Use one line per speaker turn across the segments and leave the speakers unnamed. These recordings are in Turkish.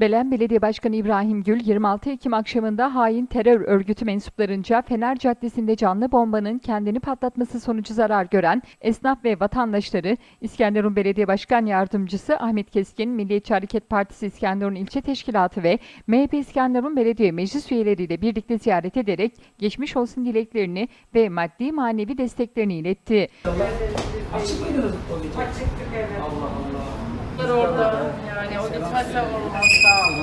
Belen Belediye Başkanı İbrahim Gül 26 Ekim akşamında hain terör örgütü mensuplarınca Fener Caddesi'nde canlı bombanın kendini patlatması sonucu zarar gören esnaf ve vatandaşları İskenderun Belediye Başkan Yardımcısı Ahmet Keskin, Milliyetçi Hareket Partisi İskenderun İlçe Teşkilatı ve MHP İskenderun Belediye Meclis üyeleriyle birlikte ziyaret ederek geçmiş olsun dileklerini ve maddi manevi desteklerini iletti.
Açık mıydınız?
Açıktık evet.
Allah Allah.
Orada yani o gitmezse olmaz. Sağ olun.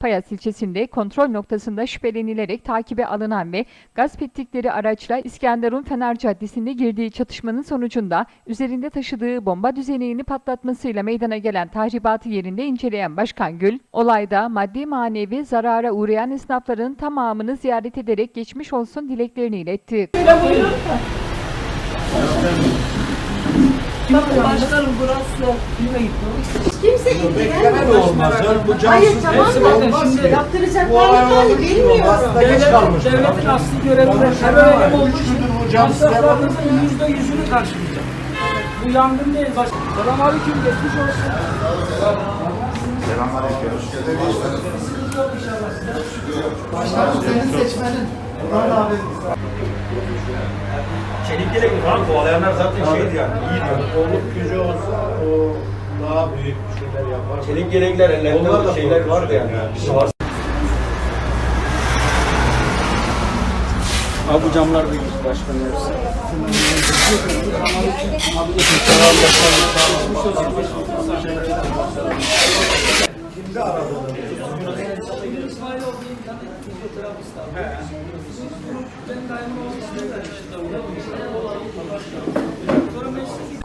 Payas ilçesinde kontrol noktasında şüphelenilerek takibe alınan ve gasp ettikleri araçla İskenderun Fener Caddesi'nde girdiği çatışmanın sonucunda üzerinde taşıdığı bomba düzeneğini patlatmasıyla meydana gelen tahribatı yerinde inceleyen Başkan Gül, olayda maddi manevi zarara uğrayan esnafların tamamını ziyaret ederek geçmiş olsun dileklerini iletti.
Başkanım burası. Kime gitti o?
Kimse ilgilenmiyor.
Olmaz. Bu
Hayır
cansız
tamam
hepsi
da
olmaz ki. Geç kalmışlar.
devletin asli görevi de
bu cansız
Masraflarınızın yüzde yüzünü karşılayacak. Bu yangın değil. Baş... Selamünaleyküm. Geçmiş olsun.
Başkanım senin seçmenin. Buradan abi.
Mi falan kovalayanlar zaten şeydi yani iyi diyor.
Kolluk gücü olsa o daha büyük şeyler yapar.
Çelik gerekler ellerinde şeyler vardı yani. Bir var.
Abi bu camlar git başkanım hepsi.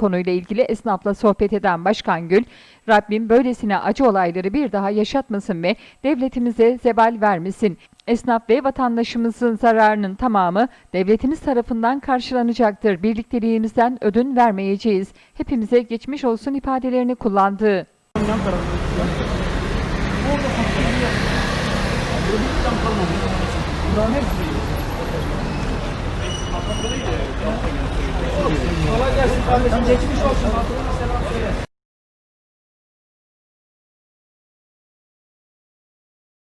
Konuyla ilgili esnafla sohbet eden Başkan Gül, Rabbim böylesine acı olayları bir daha yaşatmasın ve devletimize zeval vermesin. Esnaf ve vatandaşımızın zararının tamamı devletimiz tarafından karşılanacaktır. Birlikteliğimizden ödün vermeyeceğiz. Hepimize geçmiş olsun ifadelerini kullandı.
Yan tarafı. Orada kontrol Kolay gelsin kardeşim. Geçmiş olsun.